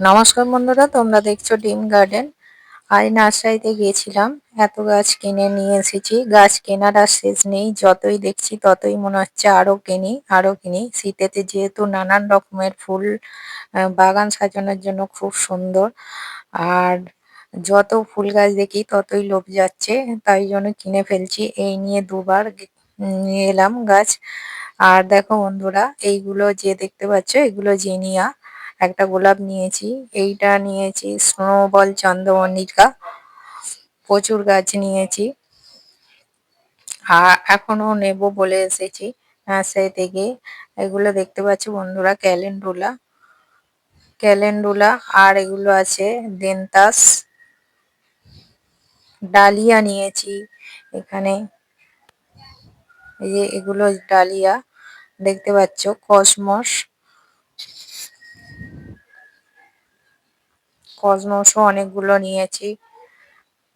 নমস্কার বন্ধুরা, তোমরা দেখছ ডিম গার্ডেন। আজ নার্সারিতে গিয়েছিলাম, এত গাছ কিনে নিয়ে এসেছি। গাছ কেনার আর শেষ নেই, যতই দেখছি ততই মনে হচ্ছে আরও কিনি আরও কিনি। শীতেতে যেহেতু নানান রকমের ফুল বাগান সাজানোর জন্য খুব সুন্দর। আর যত ফুল গাছ দেখি ততই লোভ যাচ্ছে, তাই জন্য কিনে ফেলছি। এই নিয়ে দুবার নিয়ে এলাম গাছ। আর দেখো বন্ধুরা, এইগুলো যে দেখতে পাচ্ছ, এগুলো জিনিয়া। একটা গোলাপ নিয়েছি, এইটা নিয়েছি স্নোবল চন্দ্রমল্লিকা, প্রচুর গাছ নিয়েছি। আর এখনও নেব বলে এসেছি নার্সারি থেকে। এগুলো দেখতে পাচ্ছ বন্ধুরা, ক্যালেন্ডুলা ক্যালেন্ডুলা, আর এগুলো আছে দেনতাস। ডালিয়া নিয়েছি এখানে। এই যে এগুলো ডালিয়া, দেখতে পাচ্ছ কসমস। কসমসও অনেকগুলো নিয়েছি।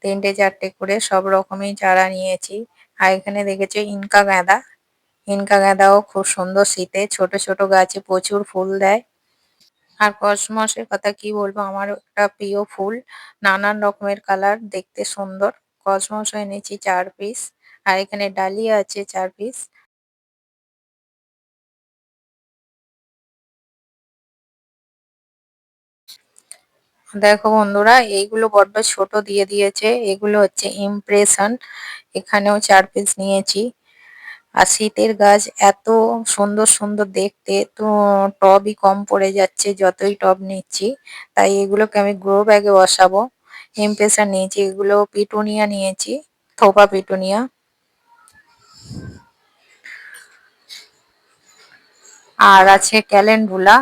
তিনটে, চারটে করে সব রকমই চারা নিয়েছি। আর এখানে দেখেছি ইনকা গাঁদা। ইনকা গাঁদাও খুব সুন্দর শীতে। ছোট ছোট গাছে প্রচুর ফুল দেয়। আর কসমসের কথা কি বলব? আমার একটা প্রিয় ফুল। নানান রকমের কালার, দেখতে সুন্দর। কসমসও এনেছি চার পিস আর এখানে ডালিয়া আছে চার পিস দেখো বন্ধুরা, এইগুলো বড্ড ছোট দিয়ে দিয়েছে। এগুলো হচ্ছে ইমপ্রেশন এখানেও চার পিস নিয়েছি। আর শীতের গাছ এত সুন্দর সুন্দর দেখতে, তো টবই কম পড়ে যাচ্ছে, যতই টব নিচ্ছি। তাই এগুলোকে আমি গ্রো ব্যাগে বসাবো। ইমপ্রেশন নিয়েছি। এগুলো পিটুনিয়া নিয়েছি, থোপা পিটুনিয়া। আর আছে ক্যালেন্ডুলা।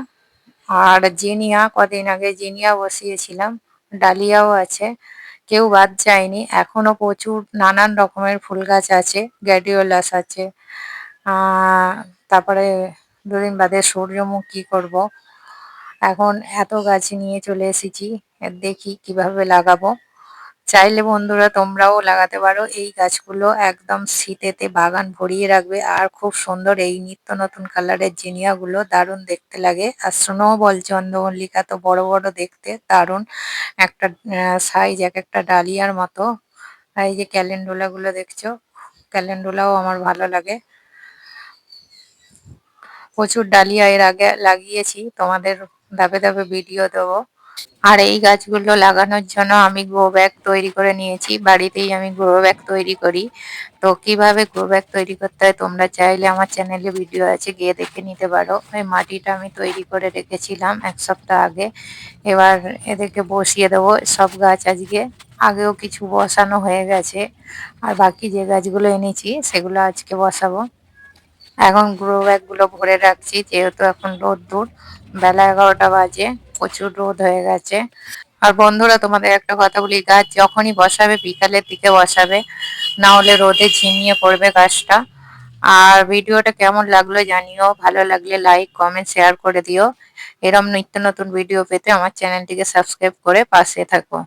আর জিনিয়া, কদিন আগে জিনিয়া বসিয়েছিলাম, ডালিয়াও আছে, কেউ বাদ যায়নি, এখনও প্রচুর নানান রকমের ফুল গাছ আছে, গ্যাডিওলাস আছে তারপরে দুদিন বাদে সূর্যমুখী করব, এখন এত গাছ নিয়ে চলে এসেছি, দেখি কীভাবে লাগাবো। চাইলে বন্ধুরা তোমরাও লাগাতে পারো। এই গাছগুলো একদম শীতেতে বাগান ভরিয়ে রাখবে। আর খুব সুন্দর এই নিত্য নতুন কালারের জিনিয়াগুলো দারুণ দেখতে লাগে। আর স্নোবল চন্দ্রমল্লিকা তো বড় বড় দেখতে দারুণ। একটা সাইজ এক একটা ডালিয়ার মতো। এই যে ক্যালেন্ডুলা গুলো দেখছ, ক্যালেন্ডুলাও আমার ভালো লাগে। প্রচুর ডালিয়া এর আগে লাগিয়েছি। তোমাদের ধাপে ধাপে ভিডিও দেবো। আর এই গাছগুলো লাগানোর জন্য আমি গ্রো ব্যাগ তৈরি করে নিয়েছি। বাড়িতেই আমি গ্রো ব্যাগ তৈরি করি। তো কীভাবে গ্রো ব্যাগ তৈরি করতে হয় তোমরা চাইলে আমার চ্যানেলে ভিডিও আছে, গিয়ে দেখে নিতে পারো। ওই মাটিটা আমি তৈরি করে রেখেছিলাম এক সপ্তাহ আগে। এবার এদেরকে বসিয়ে দেবো। সব গাছ আজকে আগেও কিছু বসানো হয়ে গেছে। আর বাকি যে গাছগুলো এনেছি, সেগুলো আজকে বসাবো। এখন গ্রো ব্যাগগুলো ভরে রাখছি, যেহেতু এখন রোদ্দুর, বেলা এগারোটা বাজে। প্রচুর রোদ হয়ে গেছে। আর বন্ধুরা, তোমাদের একটা কথা বলি, গাছ যখনই বসাবে, বিকালের দিকে বসাবে, না হলে রোদে ঝিমিয়ে পড়বে গাছটা। আর ভিডিওটা কেমন লাগল জানিও, ভালো লাগলে লাইক কমেন্ট শেয়ার করে দিও। এরম নিত্য নতুন ভিডিও পেতে আমার চ্যানেলটিকে সাবস্ক্রাইব করে পাশে থাকো।